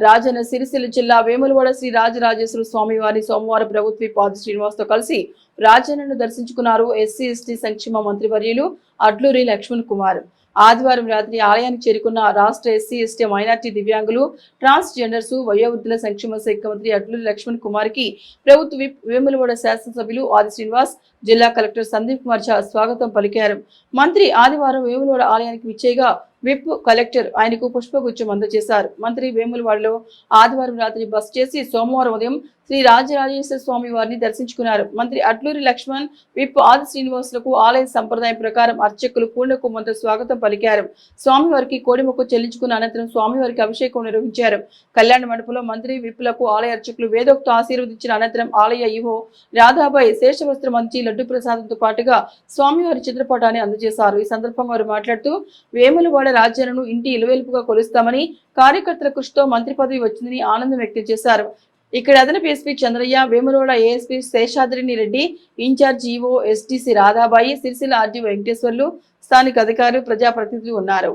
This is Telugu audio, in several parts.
రాజన్న సిరిసిల్ల జిల్లా వేములవాడ శ్రీ రాజరాజేశ్వర స్వామివారి సోమవారం ప్రభుత్వ పాద శ్రీనివాస్తో కలిసి రాజన్నను దర్శించుకున్నారు ఎస్సీ ఎస్టీ సంక్షేమ మంత్రివర్యులు అడ్లూరి లక్ష్మణ్ కుమార్. ఆదివారం రాత్రి ఆలయానికి చేరుకున్న రాష్ట్ర ఎస్సీ ఎస్టీ మైనార్టీ దివ్యాంగులు ట్రాన్స్ జెండర్స్ వయోవృద్ధుల సంక్షేమ శాఖ మంత్రి అడ్లూరి లక్ష్మణ్ కుమార్కి ప్రభుత్వ విప్ వేములవాడ శాసనసభ్యులు ఆది శ్రీనివాస్ జిల్లా కలెక్టర్ సందీప్ కుమార్ ఝా స్వాగతం పలికారు. మంత్రి ఆదివారం వేములవాడ ఆలయానికి విచ్చేగా విప్ కలెక్టర్ ఆయనకు పుష్పగుచ్చం అందజేశారు మంత్రి వేములవాడలో ఆదివారం రాత్రి బస్ చేసి సోమవారం ఉదయం శ్రీ రాజరాజేశ్వర స్వామి వారిని దర్శించుకున్నారు. మంత్రి అట్లూరి లక్ష్మణ్ విప్ ఆది శ్రీనివాసులకు ఆలయ సంప్రదాయం ప్రకారం అర్చకులు పూర్ణ కుంభంతో స్వాగతం పలికారు. స్వామివారికి కోడిమొక్క చెల్లించుకున్న అనంతరం స్వామివారికి అభిషేకం నిర్వహించారు. కళ్యాణ మండపంలో మంత్రి విప్పులకు ఆలయ అర్చకులు వేదోక్త ఆశీర్వదించిన అనంతరం ఆలయ ఈవో రాధాబాయి శేషవస్త్రం అందించి లడ్డు ప్రసాదంతో పాటుగా స్వామివారి చిత్రపటాన్ని అందజేశారు. ఈ సందర్భంగా వారు మాట్లాడుతూ వేములవాడ రాజ్యాలను ఇంటి ఇలువెలుపుగా కొలుస్తామని కార్యకర్తల కృషితో మంత్రి పదవి వచ్చిందని ఆనందం వ్యక్తం చేశారు. ఇక్కడ అదనపు SP Chandraiah Vemulawada ASP Seshadrini Reddy incharge EO STC Radhabai Sircilla RD Venkateswarlu స్థానిక అధికారులు ప్రజాప్రతినిధులు ఉన్నారు.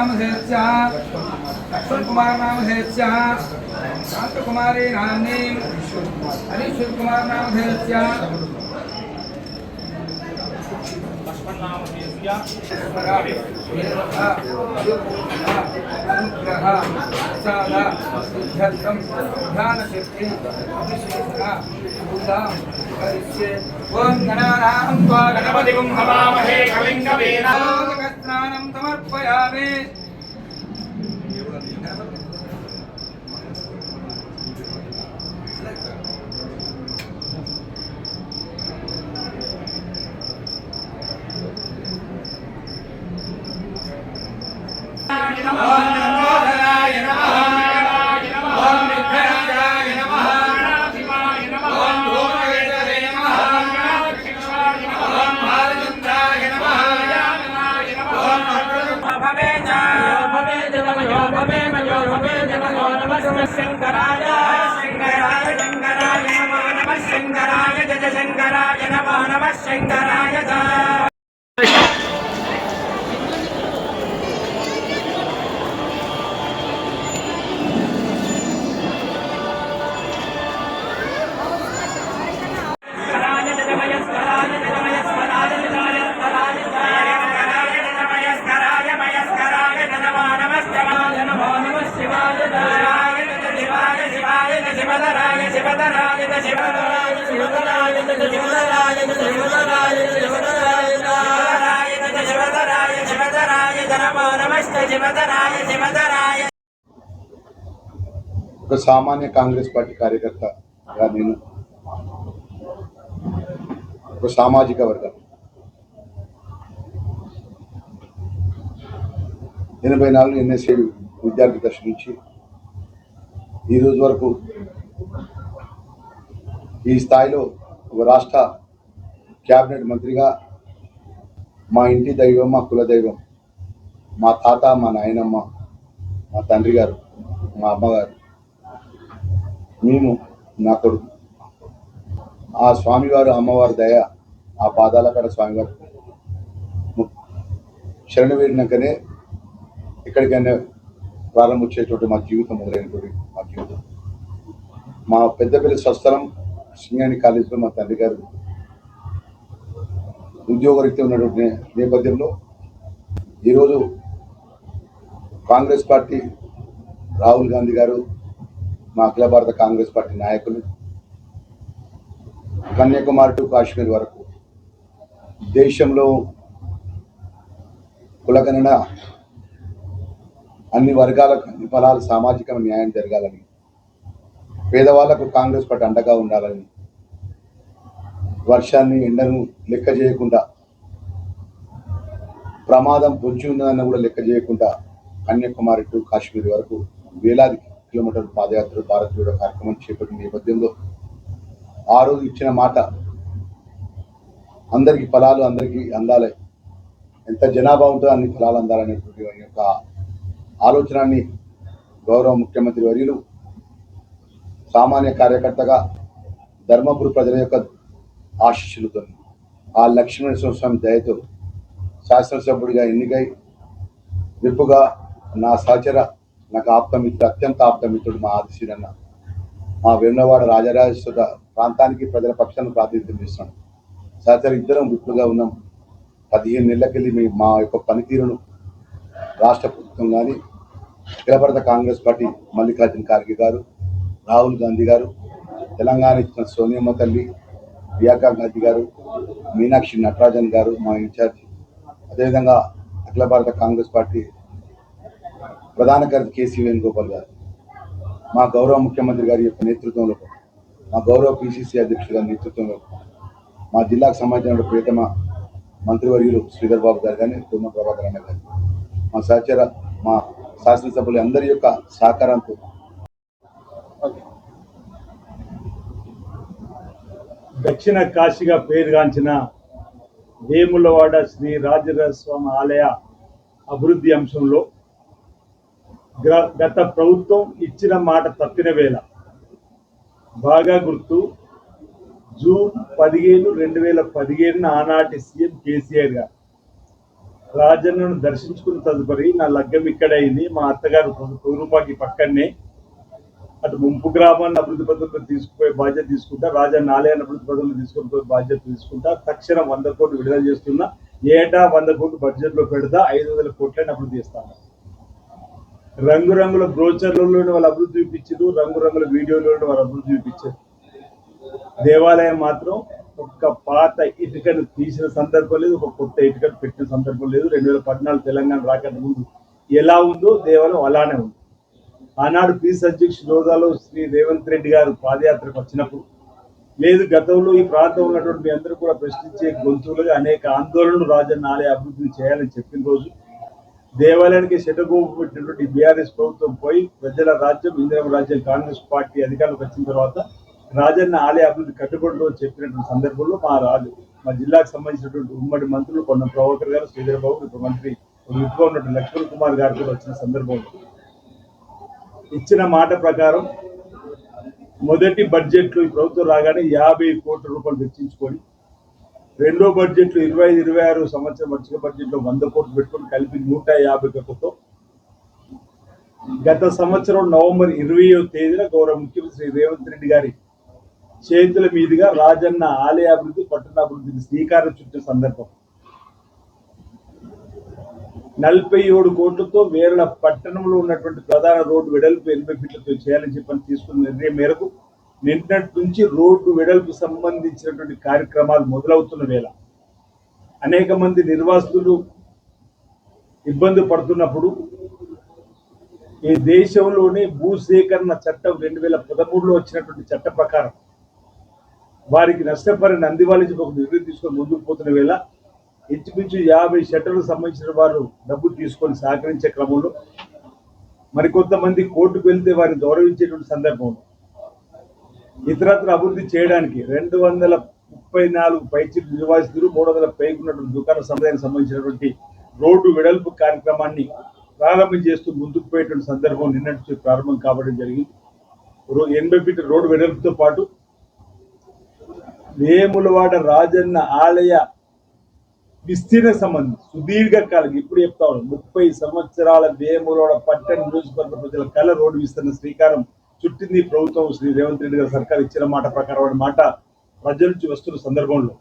किं नामधेयस्य लक्ष्मणकुमार नामधेयस्य शान्तकुमारी नाम्नीं हरीश्वरकुमार नामधेयस्य अनुग्रह प्रसाद सिद्ध्यर्थं ध्यानशक्ति अभिषेकः पूजां करिष्ये ॐ गणानां त्वा गणपतिं हवामहे कविं कवीना स्नानं समर्पयामि नमोधराय नमो ఒక సామాన్య కాంగ్రెస్ పార్టీ కార్యకర్తగా నేను ఒక సామాజిక వర్గం. ఎనభై నాలుగు ఎన్ఎస్ఏ విద్యార్థి దశ నుంచి ఈ రోజు వరకు ఈ స్థాయిలో ఒక రాష్ట్ర క్యాబినెట్ మంత్రిగా మా ఇంటి దైవం మా కుల దైవం మా తాత మా నాయనమ్మ మా తండ్రి గారు మా అమ్మగారు మేము నా కొడుకు. ఆ స్వామివారు అమ్మవారి దయ ఆ పాదాల కాడ స్వామివారు ము- శరణ వేడినాకనే ఎక్కడికైనా ప్రారంభించేటువంటి మా జీవితం మొదలైనటువంటి మా జీవితం. మా పెద్దపల్లి స్వస్థలం సింగాని కాలేజీలో మా తండ్రి గారు ఉద్యోగరీత్యా ఉన్నటువంటి నేపథ్యంలో ఈరోజు కాంగ్రెస్ పార్టీ రాహుల్ గాంధీ గారు మా అఖిల భారత కాంగ్రెస్ పార్టీ నాయకులు కన్యాకుమారి టు కాశ్మీర్ వరకు దేశంలో కులగణన అన్ని వర్గాలకు అన్ని ఫలాలు సామాజిక న్యాయం జరగాలని పేదవాళ్ళకు కాంగ్రెస్ పార్టీ అండగా ఉండాలని వర్షాన్ని ఎండను లెక్క చేయకుండా ప్రమాదం పొంచి ఉన్నదన్న కూడా లెక్క చేయకుండా కన్యాకుమారి టు కాశ్మీర్ వరకు వేలాది కిలోమీటర్ల పాదయాత్ర భారత్ జోడో కార్యక్రమం చేపట్టిన నేపథ్యంలో ఆ రోజు ఇచ్చిన మాట అందరికి ఫలాలు అందరికీ అందాలి. ఎంత జనాభా ఉంటుందో అన్ని ఫలాలు అందాలనేటువంటి వారి యొక్క ఆలోచనాన్ని గౌరవ ముఖ్యమంత్రి వర్యులు సామాన్య కార్యకర్తగా ధర్మపురి ప్రజల యొక్క ఆశీస్సులతో ఆ లక్ష్మీనరసింహ స్వామి దయతో శాసనసభ్యుడిగా ఎన్నికై విప్పుగా నా సహచర నాకు ఆప్తమిత్రుడు అత్యంత ఆప్తమిత్రుడు మా ఆదిశీరన్న మా వేములవాడ రాజరాజేశ్వర ప్రాంతానికి ప్రజల పక్షాన్ని ప్రాతినిధ్యం చేస్తున్నాం సహచర ఇద్దరం విప్పుగా ఉన్నాం. పదిహేను నెలలకెళ్ళి మీ మా యొక్క పనితీరును రాష్ట్ర ప్రభుత్వం కానీ అఖిల భారత కాంగ్రెస్ పార్టీ మల్లికార్జున ఖార్గే గారు రాహుల్ గాంధీ గారు తెలంగాణ ఇచ్చిన సోనియమ్మ తల్లి ప్రియాంకా గాంధీ గారు మీనాక్షి నటరాజన్ గారు మా ఇన్ఛార్జ్. అదేవిధంగా అఖిల భారత కాంగ్రెస్ పార్టీ ప్రధాన కార్యదర్శి కేసీ వేణుగోపాల్ గారు మా గౌరవ ముఖ్యమంత్రి గారి యొక్క నేతృత్వంలో మా గౌరవ పిసిసి అధ్యక్షుడు గారి నేతృత్వంలో మా జిల్లాకు సంబంధించిన ప్రియతమ మంత్రివర్యులు శ్రీధర్ బాబు గారు కానీ తుమ్మ ప్రభాకర్ అన్న గారు మా సహచర మా శాసనసభ్యులు అందరి యొక్క సహకారంతో. దక్షిణ కాశీగా పేరుగాంచిన వేములవాడ శ్రీ రాజరాజస్వామి ఆలయ అభివృద్ధి అంశంలో గత ప్రభుత్వం ఇచ్చిన మాట తప్పిన వేళ బాగా గుర్తు జూన్ పదిహేను రెండు వేల పదిహేనున ఆనాటి సీఎం కేసీఆర్ గారు రాజన్నను దర్శించుకున్న తదుపరి నా లగ్గం ఇక్కడ అయింది మా అత్తగారు రూపాకి పక్కనే అటు ముంపు గ్రామాన్ని అభివృద్ధి పథకంలో తీసుకుపోయే బాధ్యత తీసుకుంటా రాజన్న ఆలయాన్ని అభివృద్ధి పథకంలో తీసుకుని పోయే బాధ్యత తీసుకుంటా తక్షణం వంద కోట్లు విడుదల చేస్తున్నా ఏటా వంద కోట్లు బడ్జెట్లో పెడతా ఐదు వందల కోట్లని అభివృద్ధి చేస్తాను. రంగురంగుల బ్రోచర్లలో వాళ్ళు అభివృద్ధి చూపించారు రంగురంగుల వీడియోలో వాళ్ళు అభివృద్ధి చూపించారు. దేవాలయం మాత్రం ఒక్క పాత ఇటుకను తీసిన సందర్భం లేదు ఒక కొత్త ఇటుకను పెట్టిన సందర్భం లేదు. రెండు వేల పద్నాలుగు తెలంగాణ రాకట ముందు ఎలా ఉందో దేవాలయం అలానే ఉంది. ఆనాడు పీస్ అధ్యక్షుడు రోజాలో శ్రీ రేవంత్ రెడ్డి గారు పాదయాత్రకు వచ్చినప్పుడు లేదు గతంలో ఈ ప్రాంతంలో ఉన్నటువంటి మీ అందరూ కూడా ప్రశ్నించే గొంతులుగా అనేక ఆందోళనలు రాజన్న ఆలయ అభివృద్ధి చేయాలని చెప్పిన రోజు దేవాలయానికి శటగోపు పెట్టినటువంటి బీఆర్ఎస్ ప్రభుత్వం పోయి ప్రజల రాజ్యం ఇందిరమ రాజ్యం కాంగ్రెస్ పార్టీ అధికారులకు వచ్చిన తర్వాత రాజన్న ఆలయ అభివృద్ధి కట్టుబడులు చెప్పినటువంటి సందర్భంలో మా రాజు మా జిల్లాకు సంబంధించినటువంటి ఉమ్మడి మంత్రులు కొన్న ప్రభాకర్ గారు శ్రీధర్ బాబు ఇప్పుడు మంత్రి విప్గా ఉన్నటువంటి లక్ష్మణ్ కుమార్ గారు కూడా వచ్చిన సందర్భంలో ఇచ్చిన మాట ప్రకారం మొదటి బడ్జెట్లో ఈ ప్రభుత్వం రాగానే యాభై కోట్ల రూపాయలు వెచ్చించుకొని రెండో బడ్జెట్లో ఇరవై ఐదు ఇరవై ఆరు సంవత్సరం బడ్జెట్ బడ్జెట్లో వంద కోట్లు పెట్టుకొని కలిపి నూట యాభై కోట్లతో గత సంవత్సరం నవంబర్ ఇరవయో తేదీన గౌరవ ముఖ్యమంత్రి రేవంత్ రెడ్డి గారి చేతుల మీదుగా రాజన్న ఆలయ అభివృద్ధి పట్టణాభివృద్ధికి శ్రీకారం చుట్టిన సందర్భం. నలభై ఏడు కోట్లతో వేరళ పట్టణంలో ఉన్నటువంటి ప్రధాన రోడ్డు వెడల్పు ఎనభై ఫీట్లతో చేయాలని చెప్పని తీసుకున్న నిర్ణయం మేరకు నిన్నటి నుంచి రోడ్డు వెడల్పు సంబంధించినటువంటి కార్యక్రమాలు మొదలవుతున్న వేళ అనేక మంది నిర్వాసితులు ఇబ్బంది పడుతున్నప్పుడు ఈ దేశంలోనే భూసేకరణ చట్టం రెండు వేల పదమూడులో వచ్చినటువంటి చట్ట ప్రకారం వారికి నష్టపరిని అందివ్వాలని ఒక నిర్ణయం తీసుకొని ముందుకు పోతున్న వేళ ఇంచుమించు యాభై షట్టర్లకు సంబంధించిన వారు డబ్బు తీసుకొని సహకరించే క్రమంలో మరికొంతమంది కోర్టుకు వెళ్తే వారిని గౌరవించేటువంటి సందర్భం ఇతరత్ర అభివృద్ధి చేయడానికి రెండు వందల ముప్పై నాలుగు పైచి నిర్వాసితులు మూడు వందల పైకున్నటువంటి దుకాణ సముదాయానికి సంబంధించినటువంటి రోడ్డు వెడల్పు కార్యక్రమాన్ని ప్రారంభం చేస్తూ ముందుకు పోయేటువంటి సందర్భం నిన్నటి ప్రారంభం కావడం జరిగింది. రో- ఎనభై ఫీట్ రోడ్డు వెడల్పుతో పాటు వేములవాడ రాజన్న ఆలయ విస్తీర్ణ సంబంధం సుదీర్ఘకాలం ఇప్పుడు చెప్తా ఉన్నాం ముప్పై సంవత్సరాల వేములవాడ పట్టణ నియోజకవర్గ ప్రజల కళ రోడ్డు విస్తరణ శ్రీకారం చుట్టింది ప్రభుత్వం శ్రీ రేవంత్ రెడ్డి గారు సర్కార్ ఇచ్చిన మాట ప్రకారం మాట ప్రజల నుంచి వస్తున్న సందర్భంలో.